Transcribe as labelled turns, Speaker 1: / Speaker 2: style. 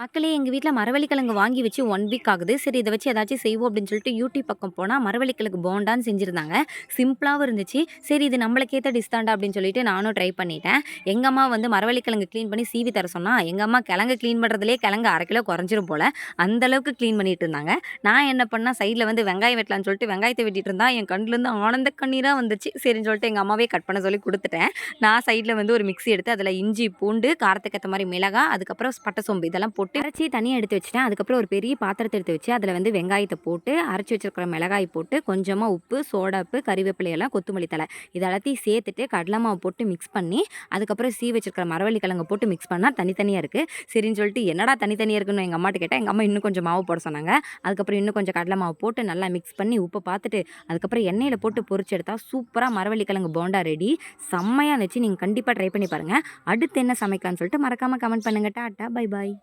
Speaker 1: மக்களே எங்கள் வீட்டில் மரவள்ளிக்கிழங்கு வாங்கி வச்சு ஒன் வீக் ஆகுது. சரி இதை வச்சு ஏதாச்சும் செய்வோம் அப்படின்னு சொல்லிட்டு யூடியூப் பக்கம் போனால் மரவள்ளிக்கிழங்கு போண்டான்னு செஞ்சுருந்தாங்க. சிம்பிளாகவும் இருந்துச்சு. சரி இது நம்மளுக்கேற்ற டிஷ் தாண்டா அப்படின்னு சொல்லிட்டு நானும் ட்ரை பண்ணிட்டேன். எங்கள் அம்மா வந்து மரவள்ளிக்கிழங்கு க்ளீன் பண்ணி சீவி தர சொன்னால் எங்கள் அம்மா கிழங்கு க்ளீன் பண்ணுறதுலேயே கிழங்கு அரை கிலோ குறைஞ்சிரும் போல். அந்தளவுக்கு க்ளீன் பண்ணிட்டு இருந்தாங்க. நான் என்ன பண்ணால் சைடில் வந்து வெங்காயம் வெட்டலான்னு சொல்லிட்டு வெங்காயத்தை வெட்டிட்டு இருந்தா என் கண்ணுலேருந்து ஆனந்த கண்ணீராக வந்துச்சு. சரின்னு சொல்லிட்டு எங்கள் அம்மாவே கட் பண்ண சொல்லி கொடுத்துட்டேன். நான் சைடில் வந்து ஒரு மிக்ஸி எடுத்து அதில் இஞ்சி பூண்டு காரத்துக்கு ஏற்ற மாதிரி மிளகாய் அதுக்கப்புறம் பட்டை சோம்பு இதெல்லாம் போட்டு அரைச்சி தனியாக எடுத்து வச்சுட்டேன். அதுக்கப்புறம் ஒரு பெரிய பாத்திரத்தை எடுத்து வச்சு அதில் வந்து வெங்காயத்தை போட்டு அரைச்சி வச்சிருக்கிற மிளகாய் போட்டு கொஞ்சமாக உப்பு சோடாப்பு கறிவேப்பிலையெல்லாம் கொத்துமல்லி கொத்தமல்லி தலை இது எல்லாத்தையும் சேர்த்துட்டு கடலை மாவு போட்டு மிக்ஸ் பண்ணி அதுக்கப்புறம் சீ வச்சிருக்கிற மரவள்ளி கிழங்கு போட்டு மிக்ஸ் பண்ணால் தனித்தனியாக இருக்குது சரின்னு சொல்லிட்டு என்னடா தனித்தனியாக இருக்குன்னு எங்கள் அம்மாட்ட கேட்டேன். எங்கள் அம்மா இன்னும் கொஞ்சம் மாவு போட சொன்னாங்க. அதுக்கப்புறம் இன்னும் கொஞ்சம் கடலை மாவு போட்டு நல்லா மிக்ஸ் பண்ணி உப்பை பார்த்துட்டு அதுக்கப்புறம் எண்ணெயில் போட்டு பொறிச்சு எடுத்தால் சூப்பராக மரவள்ளி கிழங்கு போண்டா ரெடி செம்மையாக இருந்துச்சு. நீங்கள் கண்டிப்பாக ட்ரை பண்ணி பாருங்கள் அடுத்து என்ன சமைக்கான்னு சொல்லிட்டு மறக்காமல் கமெண்ட் பண்ணுங்கள் டாட்டா பை பாய்